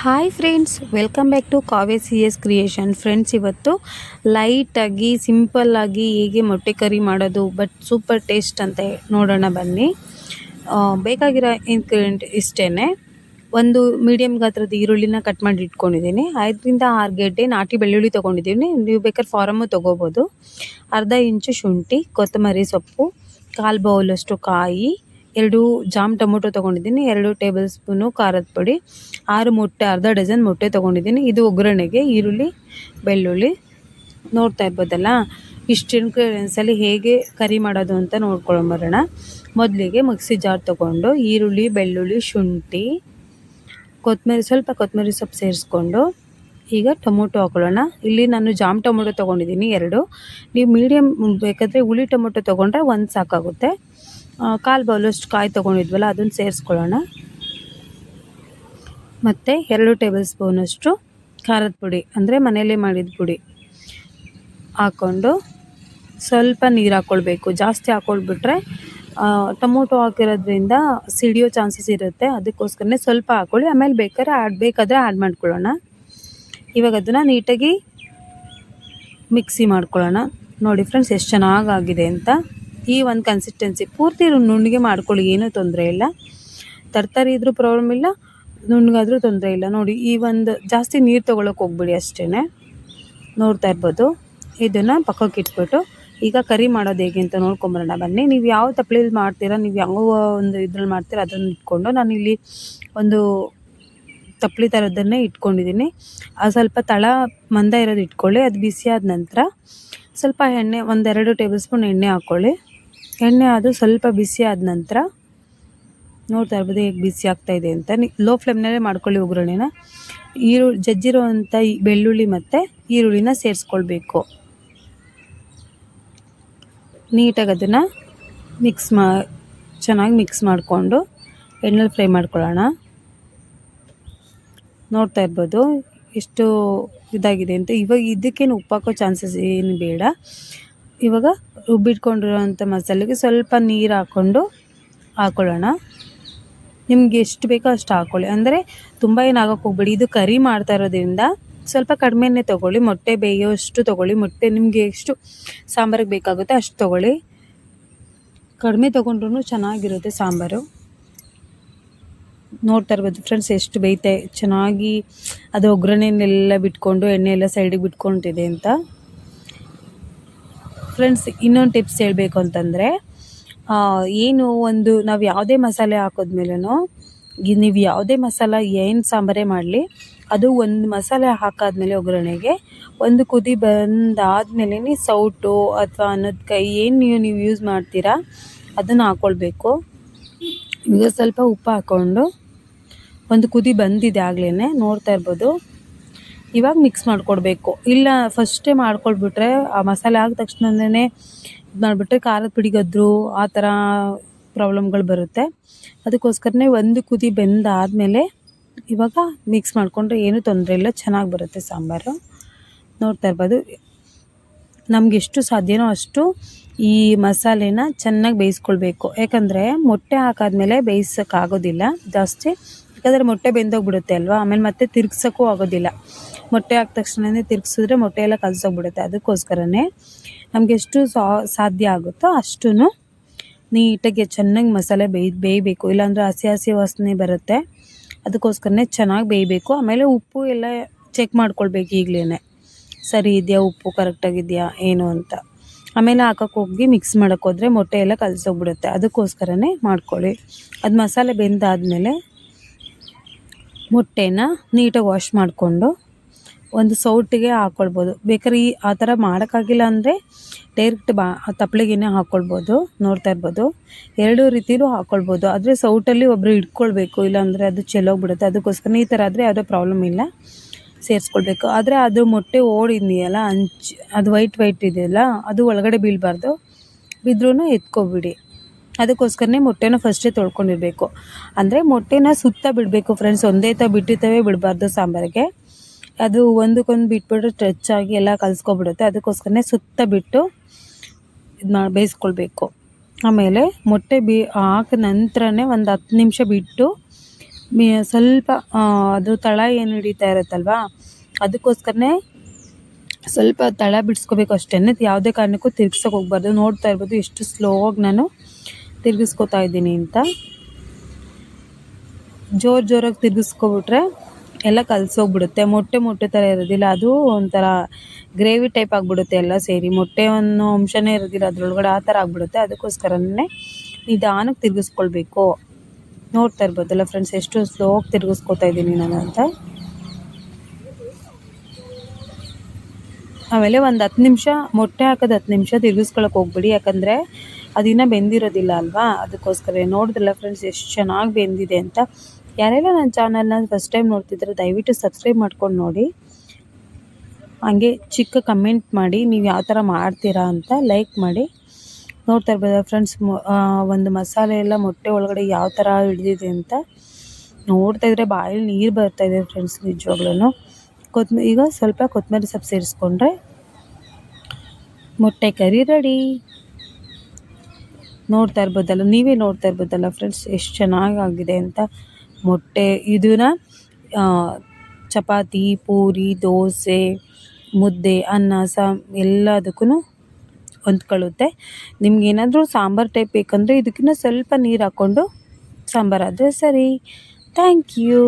Hi friends welcome back to Kave C S creation friends ಇವತ್ತು ಲೈಟಾಗಿ ಸಿಂಪಲ್ಲಾಗಿ ಹೇಗೆ ಮೊಟ್ಟೆ ಕರಿ ಮಾಡೋದು ಬಟ್ ಸೂಪರ್ ಟೇಸ್ಟ್ ಅಂತ ನೋಡೋಣ ಬನ್ನಿ. ಬೇಕಾಗಿರೋ ಇನ್ಗ್ರೀಡಿಯಂಟ್ ಇಷ್ಟೇ ಒಂದು ಮೀಡಿಯಮ್ ಗಾತ್ರದ ಈರುಳ್ಳಿನ ಕಟ್ ಮಾಡಿ ಇಟ್ಕೊಂಡಿದ್ದೀನಿ. ಐದರಿಂದ ಆರು ಗೆಡ್ಡೆ ನಾಟಿ ಬೆಳ್ಳುಳ್ಳಿ ತೊಗೊಂಡಿದ್ದೀನಿ. ನೀವು ಬೇಕಾದ್ರೆ ಫಾರಮ್ಮು ತೊಗೋಬೋದು. ಅರ್ಧ ಇಂಚು ಶುಂಠಿ, ಕೊತ್ತಂಬರಿ ಸೊಪ್ಪು, ಕಾಲು ಬೌಲಷ್ಟು ಕಾಯಿ ಎರಡು ಜಾಮ್ ಟೊಮೊಟೊ ತೊಗೊಂಡಿದ್ದೀನಿ, ಎರಡು ಟೇಬಲ್ ಸ್ಪೂನು ಖಾರದ ಪುಡಿ, ಆರು ಮೊಟ್ಟೆ, ಅರ್ಧ ಡಜನ್ ಮೊಟ್ಟೆ ತೊಗೊಂಡಿದ್ದೀನಿ. ಇದು ಒಗ್ಗರಣೆಗೆ ಈರುಳ್ಳಿ, ಬೆಳ್ಳುಳ್ಳಿ ನೋಡ್ತಾ ಇರ್ಬೋದಲ್ಲ? ಇಷ್ಟು ಇಂಗ್ರೀಡಿಯೆಂಟ್ಸಲ್ಲಿ ಹೇಗೆ ಕರಿ ಮಾಡೋದು ಅಂತ ನೋಡ್ಕೊಂಬರೋಣ ಮೊದಲಿಗೆ ಮಿಕ್ಸಿ ಜಾರ್ ತೊಗೊಂಡು ಈರುಳ್ಳಿ, ಬೆಳ್ಳುಳ್ಳಿ, ಶುಂಠಿ ಕೊತ್ತಂಬರಿ ಸ್ವಲ್ಪ ಕೊತ್ತಂಬರಿ ಸೊಪ್ಪು ಸೇರಿಸ್ಕೊಂಡು ಈಗ ಟೊಮೊಟೊ ಹಾಕೊಳ್ಳೋಣ. ಇಲ್ಲಿ ನಾನು ಜಾಮ್ ಟೊಮೊಟೊ ತೊಗೊಂಡಿದ್ದೀನಿ ಎರಡು. ನೀವು ಮೀಡಿಯಮ್ ಬೇಕಾದರೆ ಹುಳಿ ಟೊಮೊಟೊ ತೊಗೊಂಡ್ರೆ ಒಂದು ಸಾಕಾಗುತ್ತೆ. ಕಾಲು ಬೌಲಷ್ಟು ಕಾಯಿ ತೊಗೊಂಡಿದ್ವಲ್ಲ, ಅದನ್ನು ಸೇರಿಸ್ಕೊಳ್ಳೋಣ. ಮತ್ತು ಎರಡು ಟೇಬಲ್ ಸ್ಪೂನಷ್ಟು ಖಾರದ ಪುಡಿ, ಅಂದರೆ ಮನೆಯಲ್ಲೇ ಮಾಡಿದ ಪುಡಿ ಹಾಕ್ಕೊಂಡು ಸ್ವಲ್ಪ ನೀರು ಹಾಕ್ಕೊಳ್ಬೇಕು ಜಾಸ್ತಿ ಹಾಕ್ಕೊಳ್ಬಿಟ್ರೆ ಟೊಮೊಟೊ ಹಾಕಿರೋದ್ರಿಂದ ಸಿಡಿಯೋ ಚಾನ್ಸಸ್ ಇರುತ್ತೆ. ಅದಕ್ಕೋಸ್ಕರನೇ ಸ್ವಲ್ಪ ಹಾಕ್ಕೊಳ್ಳಿ ಆಮೇಲೆ ಬೇಕಾದ್ರೆ ಆ್ಯಡ್ ಬೇಕಾದರೆ ಆ್ಯಡ್ ಮಾಡ್ಕೊಳ್ಳೋಣ. ಇವಾಗ ಅದನ್ನು ನೀಟಾಗಿ ಮಿಕ್ಸಿ ಮಾಡ್ಕೊಳ್ಳೋಣ. ನೋಡಿ ಫ್ರೆಂಡ್ಸ್, ಎಷ್ಟು ಚೆನ್ನಾಗಾಗಿದೆ ಅಂತ. ಈ ಒಂದು ಕನ್ಸಿಸ್ಟೆನ್ಸಿ ಪೂರ್ತಿ ನುಣ್ಣಗೆ ಮಾಡ್ಕೊಳ್ಳಿ, ಏನೂ ತೊಂದರೆ ಇಲ್ಲ. ತರ್ತಾರಿ ಇದ್ರೂ ಪ್ರಾಬ್ಲಮ್ ಇಲ್ಲ, ನುಣ್ಣಗಾದ್ರೂ ತೊಂದರೆ ಇಲ್ಲ. ನೋಡಿ, ಈ ಒಂದು ಜಾಸ್ತಿ ನೀರು ತೊಗೊಳಕ್ಕೆ ಹೋಗ್ಬಿಡಿ ಅಷ್ಟೇ ನೋಡ್ತಾ ಇರ್ಬೋದು. ಇದನ್ನು ಪಕ್ಕಕ್ಕೆ ಇಟ್ಬಿಟ್ಟು, ಈಗ ಕರಿ ಮಾಡೋದು ಹೇಗೆ ಅಂತ ನೋಡ್ಕೊಂಬರೋಣ. ಬನ್ನಿ, ನೀವು ಯಾವ ತಪ್ಪಲೆಯಲ್ಲಿ ಮಾಡ್ತೀರಾ, ನೀವು ಯಾವ ಒಂದು ಇದ್ರಲ್ಲಿ ಮಾಡ್ತೀರಾ, ಅದನ್ನು ಇಟ್ಕೊಂಡು ನಾನಿಲ್ಲಿ ಒಂದು ತಪ್ಪಲಿ ಥರದ್ದನ್ನೇ ಇಟ್ಕೊಂಡಿದ್ದೀನಿ ಅದು ಸ್ವಲ್ಪ ತಳ ಮಂದ ಇರೋದು ಇಟ್ಕೊಳ್ಳಿ, ಅದು ಬಿಸಿ ಆದ ನಂತರ ಸ್ವಲ್ಪ ಎಣ್ಣೆ ಒಂದೆರಡು ಟೇಬಲ್ ಸ್ಪೂನ್ ಎಣ್ಣೆ ಹಾಕ್ಕೊಳ್ಳಿ ಎಣ್ಣೆ ಅದು ಸ್ವಲ್ಪ ಬಿಸಿ ಆದ ನಂತರ ನೋಡ್ತಾ ಇರ್ಬೋದು ಹೇಗೆ ಬಿಸಿ ಇದೆ ಅಂತ. ಲೋ ಫ್ಲೇಮ್ನಲ್ಲೇ ಮಾಡ್ಕೊಳ್ಳಿ ಒಗ್ಗರಣೆನ ಈರು ಜಜ್ಜಿರುವಂಥ ಈ ಬೆಳ್ಳುಳ್ಳಿ ಮತ್ತು ಈರುಳ್ಳಿನ ಸೇರಿಸ್ಕೊಳ್ಬೇಕು. ನೀಟಾಗಿ ಅದನ್ನು ಮಿಕ್ಸ್ ಮಾ, ಚೆನ್ನಾಗಿ ಮಿಕ್ಸ್ ಮಾಡಿಕೊಂಡು ಎಣ್ಣೆಲಿ ಫ್ರೈ ಮಾಡ್ಕೊಳ್ಳೋಣ. ನೋಡ್ತಾ ಇರ್ಬೋದು ಎಷ್ಟು ಇದಾಗಿದೆ ಅಂತ. ಇವಾಗ ಇದಕ್ಕೇನು ಉಪ್ಪಾಕೋ ಚಾನ್ಸಸ್ ಏನು ಬೇಡ. ಇವಾಗ ರುಬ್ಬಿಟ್ಕೊಂಡಿರೋಂಥ ಮಸಾಲೆಗೆ ಸ್ವಲ್ಪ ನೀರು ಹಾಕ್ಕೊಂಡು ಹಾಕ್ಕೊಳ್ಳೋಣ ನಿಮ್ಗೆ ಎಷ್ಟು ಬೇಕೋ ಅಷ್ಟು ಹಾಕ್ಕೊಳ್ಳಿ ಅಂದರೆ ತುಂಬ ಏನು ಹೋಗಬೇಡಿ ಹೋಗ್ಬೇಡಿ. ಇದು ಕರಿ ಮಾಡ್ತಾ ಇರೋದ್ರಿಂದ ಸ್ವಲ್ಪ ಕಡಿಮೆನೇ ತೊಗೊಳ್ಳಿ. ಮೊಟ್ಟೆ ಬೇಯೋಷ್ಟು ತೊಗೊಳ್ಳಿ. ಮೊಟ್ಟೆ ನಿಮಗೆ ಎಷ್ಟು ಸಾಂಬಾರಿಗೆ ಬೇಕಾಗುತ್ತೆ ಅಷ್ಟು ತೊಗೊಳ್ಳಿ. ಕಡಿಮೆ ತೊಗೊಂಡ್ರೂ ಚೆನ್ನಾಗಿರುತ್ತೆ ಸಾಂಬಾರು. ನೋಡ್ತಾ ಇರ್ಬೋದು ಫ್ರೆಂಡ್ಸ್, ಎಷ್ಟು ಬೇಯ್ತೆ. ಚೆನ್ನಾಗಿ ಅದು ಒಗ್ಗರಣೆಯನ್ನೆಲ್ಲ ಬಿಟ್ಕೊಂಡು ಎಣ್ಣೆ ಎಲ್ಲ ಸೈಡಿಗೆ ಬಿಟ್ಕೊಂಡಿದೆ ಅಂತ. ಫ್ರೆಂಡ್ಸ್ ಇನ್ನೊಂದು ಟಿಪ್ಸ್ ಹೇಳಬೇಕು ಅಂತಂದರೆ ಏನು ಒಂದು, ನಾವು ಯಾವುದೇ ಮಸಾಲೆ ಹಾಕಿದ್ಮೇಲೂ ನೀವು ಯಾವುದೇ ಮಸಾಲ ಏನು ಸಾಂಬಾರೇ ಮಾಡಲಿ, ಅದು ಒಂದು ಮಸಾಲೆ ಹಾಕಾದ್ಮೇಲೆ ಒಗ್ಗರಣೆಗೆ, ಒಂದು ಕುದಿ ಬಂದಾದ್ಮೇಲೆ ಸೌಟು ಅಥವಾ ಅನ್ನದ ಕೈ ಏನು ನೀವು ನೀವು ಯೂಸ್ ಮಾಡ್ತೀರಾ, ಅದನ್ನು ಹಾಕ್ಕೊಳ್ಬೇಕು ಈಗ ಸ್ವಲ್ಪ ಉಪ್ಪು ಹಾಕ್ಕೊಂಡು ಒಂದು ಕುದಿ ಬಂದಿದೆ ಆಗಲೇ ನೋಡ್ತಾ ಇರ್ಬೋದು. ಇವಾಗ ಮಿಕ್ಸ್ ಮಾಡಿಕೊಡ್ಬೇಕು. ಇಲ್ಲ ಫಸ್ಟೇ ಮಾಡ್ಕೊಳ್ಬಿಟ್ರೆ, ಆ ಮಸಾಲೆ ಆಗಿದ ತಕ್ಷಣನೇ ಇದು ಮಾಡಿಬಿಟ್ರೆ ಖಾರದ ಪುಡಿ ಗದ್ರು, ಆ ಥರ ಪ್ರಾಬ್ಲಮ್ಗಳು ಬರುತ್ತೆ. ಅದಕ್ಕೋಸ್ಕರನೇ ಒಂದು ಕುದಿ ಬೆಂದಾದಮೇಲೆ ಇವಾಗ ಮಿಕ್ಸ್ ಮಾಡಿಕೊಂಡ್ರೆ ಏನೂ ತೊಂದರೆ ಇಲ್ಲ, ಚೆನ್ನಾಗಿ ಬರುತ್ತೆ ಸಾಂಬಾರು. ನೋಡ್ತಾ ಇರ್ಬೋದು. ನಮ್ಗೆ ಎಷ್ಟು ಸಾಧ್ಯನೋ ಅಷ್ಟು ಈ ಮಸಾಲೆನ ಚೆನ್ನಾಗಿ ಬೇಯಿಸ್ಕೊಳ್ಬೇಕು. ಯಾಕಂದರೆ ಮೊಟ್ಟೆ ಹಾಕಾದ್ಮೇಲೆ ಬೇಯಿಸೋಕ್ಕಾಗೋದಿಲ್ಲ. ಜಾಸ್ತಿ ಯಾಕಂದರೆ ಮೊಟ್ಟೆ ಬೆಂದೋಗ್ಬಿಡುತ್ತೆ ಅಲ್ವಾ? ಆಮೇಲೆ ಮತ್ತೆ ತಿರ್ಗ್ಸೋಕ್ಕೂ ಆಗೋದಿಲ್ಲ. ಮೊಟ್ಟೆ ಹಾಕಿದ ತಕ್ಷಣವೇ ತಿರ್ಗಿಸಿದ್ರೆ ಮೊಟ್ಟೆ ಎಲ್ಲ ಕಲಸೋಗ್ಬಿಡುತ್ತೆ. ಅದಕ್ಕೋಸ್ಕರನೇ ನಮಗೆ ಎಷ್ಟು ಸಾಧ್ಯ ಆಗುತ್ತೋ ಅಷ್ಟು ನೀಟಾಗಿ ಚೆನ್ನಾಗಿ ಮಸಾಲೆ ಬೇಯ್, ಬೇಯಬೇಕು. ಇಲ್ಲಾಂದರೆ ಹಸಿ ಹಸಿ ವಾಸನೆ ಬರುತ್ತೆ. ಅದಕ್ಕೋಸ್ಕರನೇ ಚೆನ್ನಾಗಿ ಬೇಯಬೇಕು. ಆಮೇಲೆ ಉಪ್ಪು ಎಲ್ಲ ಚೆಕ್ ಮಾಡ್ಕೊಳ್ಬೇಕು ಈಗಲೇ ಸರಿ ಇದೆಯಾ? ಉಪ್ಪು ಕರೆಕ್ಟಾಗಿದೆಯಾ ಏನು ಅಂತ. ಆಮೇಲೆ ಹಾಕೋಕೆ ಹೋಗಿ ಮಿಕ್ಸ್ ಮಾಡೋಕ್ಕೋದ್ರೆ ಮೊಟ್ಟೆ ಎಲ್ಲ ಕಲಸೋಗ್ಬಿಡುತ್ತೆ. ಅದಕ್ಕೋಸ್ಕರನೇ ಮಾಡ್ಕೊಳ್ಳಿ. ಅದು ಮಸಾಲೆ ಬೆಂದಾದಮೇಲೆ ಮೊಟ್ಟೆನ ನೀಟಾಗಿ ವಾಶ್ ಮಾಡಿಕೊಂಡು ಒಂದು ಸೌಟಿಗೆ ಹಾಕ್ಕೊಳ್ಬೋದು ಬೇಕಾದ್ರೆ ಈ ಆ ಥರ ಮಾಡೋಕ್ಕಾಗಿಲ್ಲ ಅಂದರೆ ಡೈರೆಕ್ಟ್ ಬಾ ತಪ್ಪಲೆಗೇನೆ ಹಾಕ್ಕೊಳ್ಬೋದು ನೋಡ್ತಾ ಇರ್ಬೋದು. ಎರಡೂ ರೀತಿಲೂ ಹಾಕ್ಕೊಳ್ಬೋದು ಆದರೆ ಸೌಟಲ್ಲಿ ಒಬ್ಬರು ಇಟ್ಕೊಳ್ಬೇಕು, ಇಲ್ಲಾಂದರೆ ಅದು ಚೆಲ್ಲೋಗ್ಬಿಡುತ್ತೆ. ಅದಕ್ಕೋಸ್ಕರ ಈ ಥರ ಆದರೆ ಯಾವುದೋ ಪ್ರಾಬ್ಲಮ್ ಇಲ್ಲ. ಸೇರಿಸ್ಕೊಳ್ಬೇಕು. ಆದರೆ ಅದು ಮೊಟ್ಟೆ ಓಡಿದೆಯಲ್ಲ ಅಂಚ್ ಅದು ವೈಟ್ ವೈಟ್ ಇದೆಯಲ್ಲ, ಅದು ಒಳಗಡೆ ಬೀಳಬಾರ್ದು. ಬಿದ್ರೂ ಎತ್ಕೊಬಿಡಿ. ಅದಕ್ಕೋಸ್ಕರನೇ ಮೊಟ್ಟೆನ ಫಸ್ಟೇ ತೊಳ್ಕೊಂಡಿರಬೇಕು. ಅಂದರೆ ಮೊಟ್ಟೆನ ಸುತ್ತ ಬಿಡಬೇಕು ಫ್ರೆಂಡ್ಸ್ ಒಂದೇ ತ ಬಿಟ್ಟಿರ್ತವೆ, ಬಿಡಬಾರ್ದು ಸಾಂಬಾರಿಗೆ. ಅದು ಒಂದಕ್ಕೊಂದು ಬಿಟ್ಬಿಟ್ಟು ಸ್ಟ್ರೆಚ್ ಆಗಿ ಎಲ್ಲ ಕಲಿಸ್ಕೊಬಿಡುತ್ತೆ. ಅದಕ್ಕೋಸ್ಕರನೇ ಸುತ್ತ ಬಿಟ್ಟು ಇದು ಮಾಡಿ ಬೇಯಿಸ್ಕೊಳ್ಬೇಕು. ಆಮೇಲೆ ಮೊಟ್ಟೆ ಬಿ ಹಾಕಿದ ನಂತರನೇ ಒಂದು ಹತ್ತು ನಿಮಿಷ ಬಿಟ್ಟು ಸ್ವಲ್ಪ ಅದು ತಳ ಏನು ಹಿಡಿತಾ ಇರುತ್ತಲ್ವಾ, ಅದಕ್ಕೋಸ್ಕರನೇ ಸ್ವಲ್ಪ ತಳ ಬಿಡಿಸ್ಕೋಬೇಕು ಅಷ್ಟೇ ಯಾವುದೇ ಕಾರಣಕ್ಕೂ ತಿರ್ಗ್ಸೋಕೆ ಹೋಗ್ಬಾರ್ದು. ನೋಡ್ತಾ ಇರ್ಬೋದು, ಎಷ್ಟು ಸ್ಲೋ ಆಗಿ ನಾನು ತಿರ್ಗಿಸ್ಕೊತಾ ಇದ್ದೀನಿ ಅಂತ. ಜೋರು ಜೋರಾಗಿ ತಿರ್ಗಿಸ್ಕೊಬಿಟ್ರೆ ಎಲ್ಲ ಕಲಸೋಗ್ಬಿಡುತ್ತೆ. ಮೊಟ್ಟೆ ಮೊಟ್ಟೆ ಥರ ಇರೋದಿಲ್ಲ. ಅದು ಒಂಥರ ಗ್ರೇವಿ ಟೈಪ್ ಆಗಿಬಿಡುತ್ತೆ ಎಲ್ಲ ಸೇರಿ. ಮೊಟ್ಟೆ ಒಂದು ಅಂಶನೇ ಇರೋದಿಲ್ಲ. ಅದರೊಳಗಡೆ ಆ ಥರ ಆಗಿಬಿಡುತ್ತೆ. ಅದಕ್ಕೋಸ್ಕರನೇ ನಿಧಾನಕ್ಕೆ ತಿರುಗಿಸ್ಕೊಳ್ಬೇಕು. ನೋಡ್ತಾ ಇರ್ಬೋದಲ್ಲ ಫ್ರೆಂಡ್ಸ್ ಎಷ್ಟು ಸ್ಲೋ ತಿರುಗಿಸ್ಕೊತಾ ತಿರ್ಗಿಸ್ಕೊತಾ ಇದ್ದೀನಿ ನಾನು ಅಂತ. ಆಮೇಲೆ ಒಂದು ಹತ್ತು ನಿಮಿಷ, ಮೊಟ್ಟೆ ಹಾಕೋದು ಹತ್ತು ನಿಮಿಷ ತಿರುಗಿಸ್ಕೊಳಕ್ಕೆ ಹೋಗ್ಬಿಡಿ. ಯಾಕಂದರೆ ಅದಿನ್ನ ಬೆಂದಿರೋದಿಲ್ಲ ಅಲ್ವಾ? ಅದಕ್ಕೋಸ್ಕರ ನೋಡಿದ್ರಲ್ಲ ಫ್ರೆಂಡ್ಸ್ ಎಷ್ಟು ಚೆನ್ನಾಗಿ ಬೆಂದಿದೆ ಅಂತ. ಯಾರೆಲ್ಲ ನನ್ನ ಚಾನಲ್ನ ಫಸ್ಟ್ ಟೈಮ್ ನೋಡ್ತಿದ್ರೆ ದಯವಿಟ್ಟು ಸಬ್ಸ್ಕ್ರೈಬ್ ಮಾಡ್ಕೊಂಡು ನೋಡಿ. ಹಾಗೆ ಚಿಕ್ಕ ಕಮೆಂಟ್ ಮಾಡಿ, ನೀವು ಯಾವ ಥರ ಮಾಡ್ತೀರಾ ಅಂತ ಲೈಕ್ ಮಾಡಿ. ನೋಡ್ತಾ ಇರ್ಬೋದ ಫ್ರೆಂಡ್ಸ್ ಒಂದು ಮಸಾಲೆ ಎಲ್ಲ ಮೊಟ್ಟೆ ಒಳಗಡೆ ಯಾವ ಥರ ಹಿಡಿದಿದೆ ಅಂತ. ನೋಡ್ತಾ ಇದ್ರೆ ಬಾಯಲ್ಲಿ ನೀರು ಬರ್ತಾ ಇದೆ ಫ್ರೆಂಡ್ಸ್ ನಿಜವಾಗ್ಲೂ ಕೊತ್ಮಿ ಈಗ ಸ್ವಲ್ಪ ಕೊತ್ತಂಬರಿ ಸೊಪ್ಪು ಸೇರಿಸ್ಕೊಂಡ್ರೆ. ಮೊಟ್ಟೆ ಕರಿ ರೆಡಿ ನೋಡ್ತಾ ಇರ್ಬೋದಲ್ಲ, ನೀವೇ ನೋಡ್ತಾ ಇರ್ಬೋದಲ್ಲ ಫ್ರೆಂಡ್ಸ್ ಎಷ್ಟು ಚೆನ್ನಾಗಿ ಆಗಿದೆ ಅಂತ. ಮೊಟ್ಟೆ ಇದನ್ನ ಚಪಾತಿ, ಪೂರಿ, ದೋಸೆ, ಮುದ್ದೆ, ಅನ್ನ, ಸಾಮ್ ಎಲ್ಲದಕ್ಕೂ ಹೊಂದ್ಕೊಳ್ಳುತ್ತೆ. ನಿಮ್ಗೆ ಏನಾದರೂ ಸಾಂಬಾರು ಟೈಪ್ ಬೇಕಂದರೆ ಇದಕ್ಕಿಂತ ಸ್ವಲ್ಪ ನೀರು ಹಾಕ್ಕೊಂಡು ಸಾಂಬಾರಾದರೆ ಸರಿ. Thank you